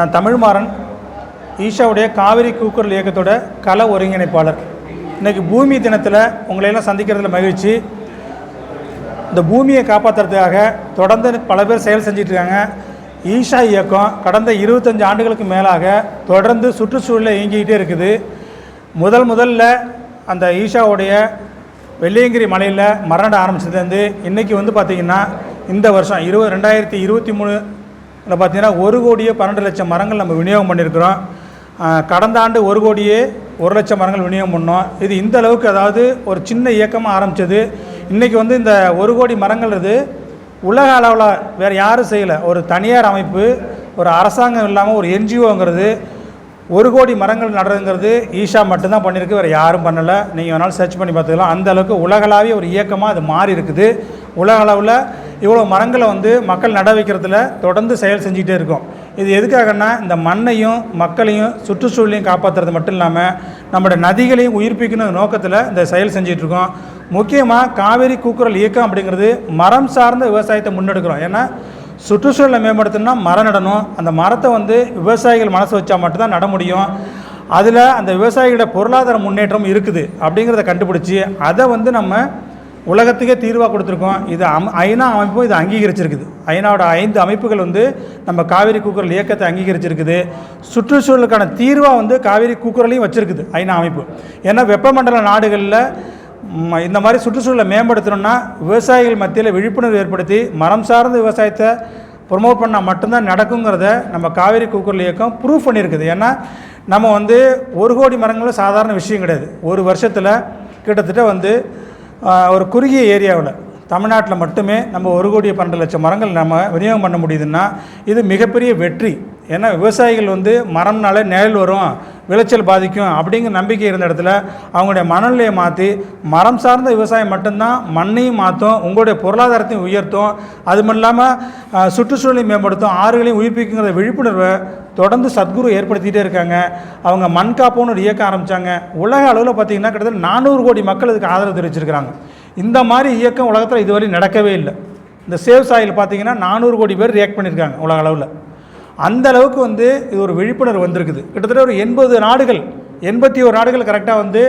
நான் தமிழ்மாறன் ஈஷாவுடைய காவிரி கூக்குரல் இயக்கத்தோட கல ஒருங்கிணைப்பாளர். இன்றைக்கி பூமி தினத்தில் உங்களையெல்லாம் சந்திக்கிறதுல மகிழ்ச்சி. இந்த பூமியை காப்பாற்றுறதுக்காக தொடர்ந்து பல பேர் செயல் செஞ்சிட்டு இருக்காங்க ஈஷா இயக்கம் கடந்த இருபத்தஞ்சு ஆண்டுகளுக்கு மேலாக தொடர்ந்து சுற்றுச்சூழலை இயங்கிக்கிட்டே இருக்குது. முதல் முதல்ல அந்த ஈஷாவுடைய வெள்ளியங்கிரி மலையில் மரண ஆரம்பிச்சதுலேருந்து இன்றைக்கி வந்து பார்த்திங்கன்னா இந்த வருஷம் இருபது ரெண்டாயிரத்தி இருபத்தி மூணு இதில் பார்த்தீங்கன்னா ஒரு கோடியே பன்னெண்டு லட்சம் மரங்கள் நம்ம விநியோகம் பண்ணியிருக்கிறோம். கடந்த ஆண்டு ஒரு கோடியே ஒரு லட்சம் மரங்கள் விநியோகம் பண்ணோம். இது இந்த அளவுக்கு அதாவது ஒரு சின்ன இயக்கமாக ஆரம்பித்தது இன்றைக்கி வந்து இந்த ஒரு கோடி மரங்கள்ன்றது உலக அளவில் வேறு யாரும் செய்யலை. ஒரு தனியார் அமைப்பு ஒரு அரசாங்கம் இல்லாமல் ஒரு என்ஜிஓங்கிறது ஒரு கோடி மரங்கள் நடுறதுங்கிறது ஈஷா மட்டும்தான் பண்ணியிருக்கு வேறு யாரும் பண்ணலை. நீங்கள் வேணாலும் சர்ச் பண்ணி பார்த்துக்கலாம். அந்த அளவுக்கு உலகளாவிய ஒரு இயக்கமாக அது மாறி இருக்குது உலக அளவில் இவ்வளோ மரங்களை வந்து மக்கள் நட வைக்கிறதுல தொடர்ந்து செயல் செஞ்சுக்கிட்டே இருக்கோம். இது எதுக்காகன்னா இந்த மண்ணையும் மக்களையும் சுற்றுச்சூழலையும் காப்பாற்றுறது மட்டும் இல்லாமல் நம்மளோட நதிகளையும் உயிர்ப்பிக்கணும் நோக்கத்தில் இந்த செயல் செஞ்சிகிட்ருக்கோம் முக்கியமாக காவேரி கூக்குரல் இயக்கம் அப்படிங்கிறது மரம் சார்ந்த விவசாயத்தை முன்னெடுக்கிறோம். ஏன்னா சுற்றுச்சூழலை மேம்படுத்தணும்னா மரம் நடணும். அந்த மரத்தை வந்து விவசாயிகள் மனசு வச்சா மட்டும்தான் நட முடியும். அதில் அந்த விவசாயிகளோட பொருளாதார முன்னேற்றம் இருக்குது அப்படிங்கிறத கண்டுபிடிச்சி அதை வந்து நம்ம உலகத்துக்கே தீர்வாக கொடுத்துருக்கோம். இது அம் ஐநா அமைப்பும் இதை அங்கீகரிச்சிருக்குது. ஐநாவோட ஐந்து அமைப்புகள் வந்து நம்ம காவிரி கூக்குரல் இயக்கத்தை அங்கீகரிச்சிருக்குது. சுற்றுச்சூழலுக்கான தீர்வாக வந்து காவிரி கூக்குரலையும் வச்சுருக்குது ஐநா அமைப்பு. ஏன்னா வெப்பமண்டல நாடுகளில் இந்த மாதிரி சுற்றுச்சூழலை மேம்படுத்தணும்னா விவசாயிகள் மத்தியில் விழிப்புணர்வு ஏற்படுத்தி மரம் சார்ந்த விவசாயத்தை ப்ரொமோட் பண்ணால் மட்டும்தான் நடக்குங்கிறத நம்ம காவேரி கூக்குரல் இயக்கம் ப்ரூவ் பண்ணியிருக்குது. ஏன்னா நம்ம வந்து ஒரு கோடி மரங்களும் சாதாரண விஷயம் கிடையாது. ஒரு வருஷத்தில் கிட்டத்தட்ட வந்து ஒரு குறுகிய ஏரியாவில் தமிழ்நாட்டில் மட்டுமே நம்ம ஒரு கோடி பன்னெண்டு லட்சம் மரங்கள் நம்ம விநியோகம் பண்ண முடியுதுன்னா இது மிகப்பெரிய வெற்றி. ஏன்னா விவசாயிகள் வந்து மரம்னால நிழல் வரும் விளைச்சல் பாதிக்கும் அப்படிங்கிற நம்பிக்கை இருந்த இடத்துல அவங்களுடைய மனநிலையை மாற்றி மரம் சார்ந்த விவசாயம் மட்டும்தான் மண்ணையும் மாற்றும் உங்களுடைய பொருளாதாரத்தையும் உயர்த்தும். அது மட்டும் இல்லாமல் சுற்றுச்சூழலையும் மேம்படுத்தும் ஆறுகளையும் உயிர்ப்பிக்குங்கிற விழிப்புணர்வை தொடர்ந்து சத்குரு ஏற்படுத்திகிட்டே இருக்காங்க. அவங்க மண் காப்போன்னு ஒரு இயக்கம் ஆரம்பித்தாங்க உலக அளவில் பார்த்திங்கன்னா கிட்டத்தட்ட நானூறு கோடி மக்கள் இதுக்கு ஆதரவு தெரிவிச்சிருக்கிறாங்க. இந்த மாதிரி இயக்கம் உலகத்தில் இதுவரை நடக்கவே இல்லை. இந்த சேவ் சாயில் பார்த்தீங்கன்னா நானூறு கோடி பேர் ரியாக்ட் பண்ணியிருக்காங்க உலக அளவில். அந்த அளவுக்கு வந்து இது ஒரு விழிப்புணர்வு வந்திருக்குது. கிட்டத்தட்ட ஒரு எண்பது நாடுகள் எண்பத்தி ஒரு நாடுகள் கரெக்டாக வந்து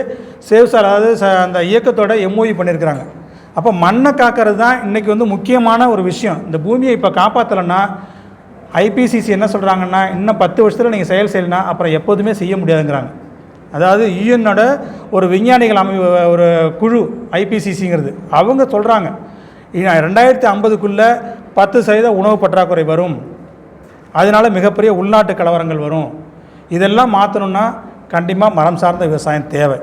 சேவ் சார் அதாவது ச- அந்த இயக்கத்தோட எம்ஓஇ பண்ணியிருக்கிறாங்க அப்போ மண்ணை காக்கிறது தான் இன்றைக்கி வந்து முக்கியமான ஒரு விஷயம். இந்த பூமியை இப்போ காப்பாற்றலைன்னா ஐபிசிசி என்ன சொல்கிறாங்கன்னா இன்னும் பத்து வருஷத்தில் நீங்கள் செயல் செய்யலைன்னா அப்புறம் எப்போதுமே செய்ய முடியாதுங்கிறாங்க. அதாவது யூஎன்னோட ஒரு விஞ்ஞானிகள் அமை ஒரு குழு ஐபிசிசிங்கிறது அவங்க சொல்கிறாங்க ரெண்டாயிரத்தி ஐம்பதுக்குள்ளே பத்து சதவீத உணவு பற்றாக்குறை வரும். அதனால மிகப்பெரிய உள்நாட்டு கலவரங்கள் வரும். இதெல்லாம் மாற்றணும்னா கண்டிப்பாக மரம் சார்ந்த விவசாயம் தேவை.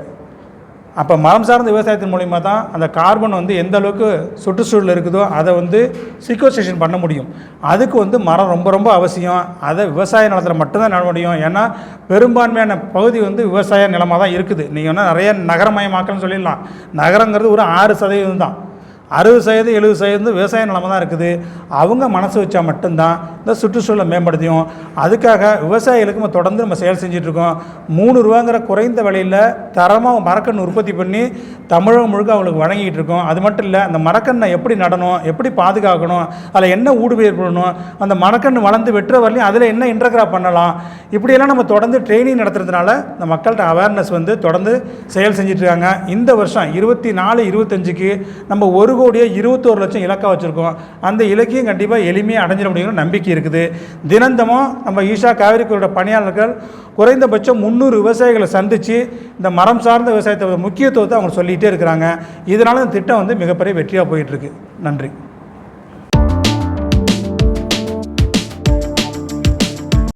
அப்போ மரம் சார்ந்த விவசாயத்தின் மூலிமா தான் அந்த கார்பன் வந்து எந்த அளவுக்கு சுற்றுச்சூழல் இருக்குதோ அதை வந்து சீக்வஸ்டேஷன் பண்ண முடியும். அதுக்கு வந்து மரம் ரொம்ப ரொம்ப அவசியம். அதை விவசாய நிலத்தில் மட்டும்தான் நட முடியும். ஏன்னா பெரும்பான்மையான பகுதி வந்து விவசாய நிலமாக தான் இருக்குது. நீங்கள் வேணால் நிறைய நகரமயமாக்கல்னு சொல்லிடலாம். நகரங்கிறது ஒரு ஆறு சதவீதம் தான். அறுபது சதவீதம் எழுபது சதவீதம் விவசாய நிலமாக தான் இருக்குது. அவங்க மனசு வச்சா மட்டும்தான் இந்த சுற்றுச்சூழலை மேம்படுத்தியும். அதுக்காக விவசாயிகளுக்கு நம்ம தொடர்ந்து நம்ம செயல் செஞ்சிட்ருக்கோம். மூணு ரூபாங்கிற குறைந்த விலையில் தரமாக மரக்கன்று உற்பத்தி பண்ணி தமிழகம் முழுக்க அவங்களுக்கு வழங்கிட்டு இருக்கோம் அது மட்டும் இல்லை அந்த மரக்கண்ணை எப்படி நடணும் எப்படி பாதுகாக்கணும் அதில் என்ன ஊடுபயிர் அந்த மரக்கன்று வளர்ந்து வெட்டுற வரலையும் அதில் என்ன இன்டர்கிராப் பண்ணலாம் இப்படியெல்லாம் நம்ம தொடர்ந்து ட்ரைனிங் நடத்துறதுனால இந்த மக்கள்கிட்ட அவேர்னஸ் வந்து தொடர்ந்து செயல் செஞ்சிட்ருக்காங்க. இந்த வருஷம் இருபத்தி நாலு இருபத்தஞ்சுக்கு நம்ம ஒரு கோடியே இருபத்தோரு லட்சம் இலக்காக வச்சுருக்கோம். அந்த இலக்கையும் கண்டிப்பாக எளிமையாக அடைஞ்சிட முடியுங்கிற நம்பிக்கை இருக்குது. தினந்தமும் நம்ம ஈஷா காவிரிக்கோட பணியாளர்கள் குறைந்தபட்சம் முந்நூறு விவசாயிகளை சந்தித்து இந்த மரம் சார்ந்த விவசாயத்தோட முக்கியத்துவத்தை அவங்க சொல்லிகிட்டே இருக்கிறாங்க. இதனால் இந்த திட்டம் வந்து மிகப்பெரிய வெற்றியாக போயிட்டுருக்கு நன்றி.